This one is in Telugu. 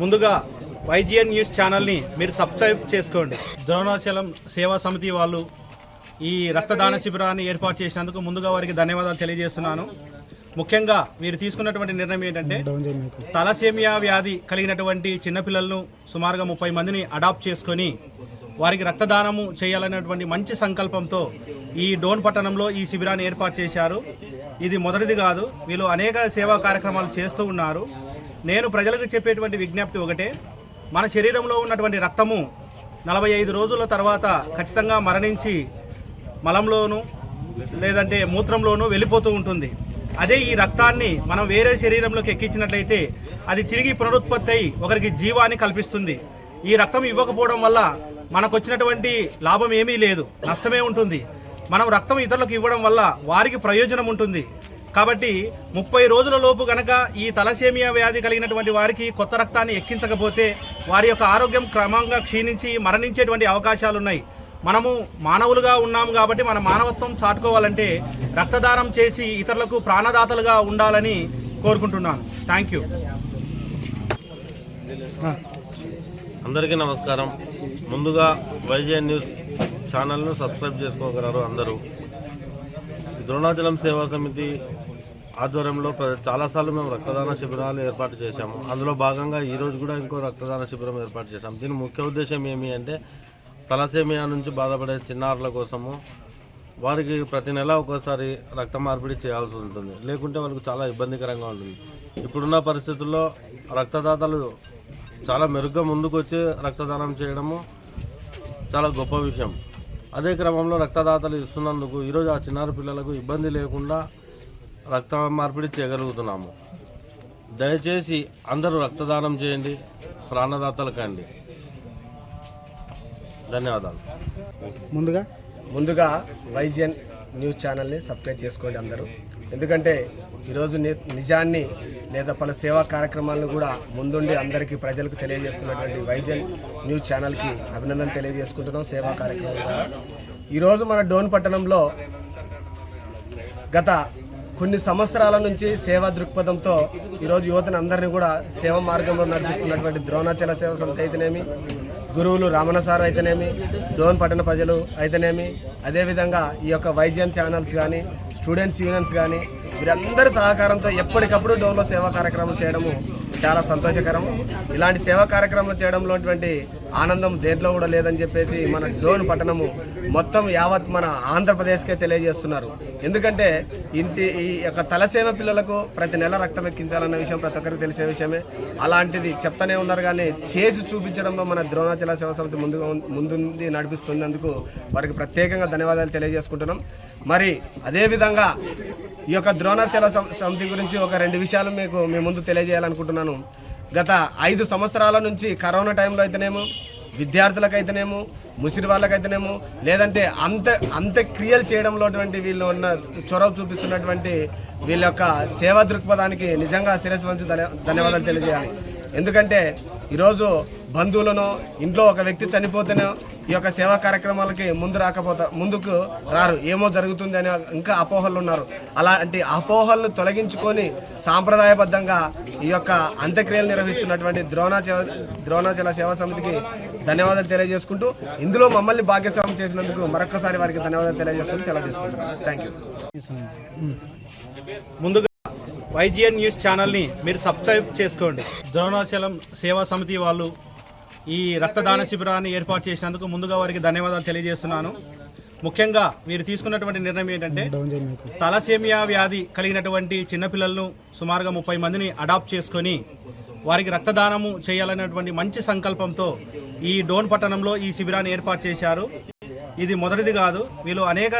ముందుగా వైజిఎన్ న్యూస్ ఛానల్ని మీరు సబ్స్క్రైబ్ చేసుకోండి. ద్రోణాచలం సేవా సమితి వాళ్ళు ఈ రక్తదాన శిబిరాన్ని ఏర్పాటు చేసినందుకు ముందుగా వారికి ధన్యవాదాలు తెలియజేస్తున్నాను. ముఖ్యంగా మీరు తీసుకున్నటువంటి నిర్ణయం ఏంటంటే తలసేమియా వ్యాధి కలిగినటువంటి చిన్నపిల్లలను సుమారుగా ముప్పై మందిని అడాప్ట్ చేసుకొని వారికి రక్తదానము చేయాలనేటువంటి మంచి సంకల్పంతో ఈ డోన్ పట్టణంలో ఈ శిబిరాన్ని ఏర్పాటు చేశారు. ఇది మొదటిది కాదు. వీళ్ళు అనేక సేవా కార్యక్రమాలు చేస్తూ ఉన్నారు. నేను ప్రజలకు చెప్పేటువంటి విజ్ఞప్తి ఒకటే. మన శరీరంలో ఉన్నటువంటి రక్తము నలభై ఐదు రోజుల తర్వాత ఖచ్చితంగా మరణించి మలంలోను లేదంటే మూత్రంలోనూ వెళ్ళిపోతూ ఉంటుంది. అదే ఈ రక్తాన్ని మనం వేరే శరీరంలోకి ఎక్కించినట్లయితే అది తిరిగి పునరుత్పత్తి అయి ఒకరికి జీవాన్ని కల్పిస్తుంది. ఈ రక్తం ఇవ్వకపోవడం వల్ల మనకు వచ్చినటువంటి లాభం ఏమీ లేదు నష్టమే ఉంటుంది. మనం రక్తం ఇతరులకు ఇవ్వడం వల్ల వారికి ప్రయోజనం ఉంటుంది. కాబట్టి ముప్పై రోజుల లోపు గనక ఈ తలసేమియా వ్యాధి కలిగినటువంటి వారికి కొత్త రక్తాన్ని ఎక్కించకపోతే వారి యొక్క ఆరోగ్యం క్రమంగా క్షీణించి మరణించేటువంటి అవకాశాలు ఉన్నాయి మనము మానవులుగా ఉన్నాం కాబట్టి మన మానవత్వం చాటుకోవాలంటే రక్తదానం చేసి ఇతరులకు ప్రాణదాతలుగా ఉండాలని కోరుకుంటున్నాను. థ్యాంక్ యూ అందరికీ నమస్కారం. ముందుగా వైజే న్యూస్ ఛానల్ను సబ్స్క్రైబ్ చేసుకోగలరు అందరూ. ద్రోణాచలం సేవా సమితి ఆధ్వర్యంలో ప్ర- చాలాసార్లు మేము రక్తదాన శిబిరాలు ఏర్పాటు చేశాము. అందులో భాగంగా ఈరోజు కూడా ఇంకో రక్తదాన శిబిరం ఏర్పాటు చేశాం. దీని ముఖ్య ఉద్దేశం ఏమి అంటే తలసేమియా నుంచి బాధపడే చిన్నారుల కోసము వారికి ప్రతి నెల ఒక్కోసారి రక్త మార్పిడి చేయాల్సి ఉంటుంది. లేకుంటే వాళ్ళకు చాలా ఇబ్బందికరంగా ఉంటుంది. ఇప్పుడున్న పరిస్థితుల్లో రక్తదాతలు చాలా మెరుగ్గా ముందుకు వచ్చి రక్తదానం చేయడము చాలా గొప్ప విషయం. అదే క్రమంలో రక్తదాతలు ఇస్తున్నందుకు ఈరోజు ఆ చిన్నారి పిల్లలకు ఇబ్బంది లేకుండా రక్త మార్పిడి చేయగలుగుతున్నాము. దయచేసి అందరూ రక్తదానం చేయండి ప్రాణదాతలు కండి. ధన్యవాదాలు. ముందుగా ముందుగా వైజిఎన్ న్యూస్ ఛానల్ని సబ్స్క్రైబ్ చేసుకోండి అందరూ. ఎందుకంటే ఈరోజు నిజాన్ని లేదా పలు సేవా కార్యక్రమాలను కూడా ముందుండి అందరికీ ప్రజలకు తెలియజేస్తున్నటువంటి వైజన్ న్యూస్ ఛానల్కి అభినందన తెలియజేసుకుంటున్నాం సేవా కార్యక్రమం ద్వారా. ఈరోజు మన డోన్ పట్టణంలో గత కొన్ని సంవత్సరాల నుంచి సేవా దృక్పథంతో ఈరోజు యువతను అందరినీ కూడా సేవ మార్గంలో నడిపిస్తున్నటువంటి ద్రోణాచల సేవ సంస్థ అయితేనేమి గురువులు రామణ సార్ అయితేనేమి డోన్ పట్టణ ప్రజలు అయితేనేమి అదేవిధంగా ఈ యొక్క వైద్యన్ ఛానల్స్ కానీ స్టూడెంట్స్ యూనియన్స్ కానీ వీరందరి సహకారంతో ఎప్పటికప్పుడు డోన్లో సేవా కార్యక్రమం చేయడము చాలా సంతోషకరం. ఇలాంటి సేవా కార్యక్రమం చేయడంలో ఉన్నటువంటి ఆనందం దేంట్లో కూడా లేదని చెప్పేసి మన డోన్ పట్టణము మొత్తం యావత్ మన ఆంధ్రప్రదేశ్కే తెలియజేస్తున్నారు. ఎందుకంటే ఇంటి ఈ యొక్క తలసేమ పిల్లలకు ప్రతి నెల రక్తం ఎక్కించాలన్న విషయం ప్రతి ఒక్కరికి తెలిసిన విషయమే. అలాంటిది చెప్తానే ఉన్నారు కానీ చేసి చూపించడంలో మన ద్రోణాచల సేవ సమితి ముందుగా ముందుంది నడిపిస్తున్నందుకు వారికి ప్రత్యేకంగా ధన్యవాదాలు తెలియజేసుకుంటున్నాం. మరి అదేవిధంగా ఈ యొక్క ద్రోణాచల సమితి గురించి ఒక రెండు విషయాలు మీకు మీ ముందు తెలియజేయాలనుకుంటున్నాను. గత ఐదు సంవత్సరాల నుంచి కరోనా టైంలో అయితేనేమో విద్యార్థులకైతేనేమో ముసిరి వాళ్ళకైతేనేమో లేదంటే అంత అంత్యక్రియలు చేయడంలో అటువంటి వీళ్ళు ఉన్న చొరవ చూపిస్తున్నటువంటి వీళ్ళ యొక్క సేవా దృక్పథానికి నిజంగా శిరస్సు వంచి ధన్యవాదాలు తెలియజేయాలి. ఎందుకంటే ఈరోజు బంధువులను ఇంట్లో ఒక వ్యక్తి చనిపోతేనే ఈ యొక్క సేవా కార్యక్రమాలకి ముందు రాకపోతా ముందుకు రారు. ఏమో జరుగుతుంది అని ఇంకా అపోహలు ఉన్నారు. అలాంటి అపోహలను తొలగించుకొని సాంప్రదాయబద్ధంగా ఈ యొక్క అంత్యక్రియలు నిర్వహిస్తున్నటువంటి ద్రోణాచల ద్రోణాచల సేవా సమితికి ధన్యవాదాలు తెలియజేసుకుంటూ ఇందులో మమ్మల్ని భాగ్యస్వామ్యం చేసినందుకు మరొకసారి వారికి ధన్యవాదాలు తెలియజేసుకుంటూ సెలవు తీసుకుంటున్నాను థ్యాంక్ యూ ముందుగా వైజిఎన్ న్యూస్ ఛానల్ని మీరు సబ్స్క్రైబ్ చేసుకోండి. ద్రోణాచలం సేవా సమితి వాళ్ళు ఈ రక్తదాన శిబిరాన్ని ఏర్పాటు చేసినందుకు ముందుగా వారికి ధన్యవాదాలు తెలియజేస్తున్నాను. ముఖ్యంగా మీరు తీసుకున్నటువంటి నిర్ణయం ఏంటంటే తలసేమియా వ్యాధి కలిగినటువంటి చిన్నపిల్లలను సుమారుగా ముప్పై మందిని అడాప్ట్ చేసుకొని వారికి రక్తదానము చేయాలనేటువంటి మంచి సంకల్పంతో ఈ డోన్ పట్టణంలో ఈ శిబిరాన్ని ఏర్పాటు చేశారు. ఇది మొదటిది కాదు వీళ్ళు అనేక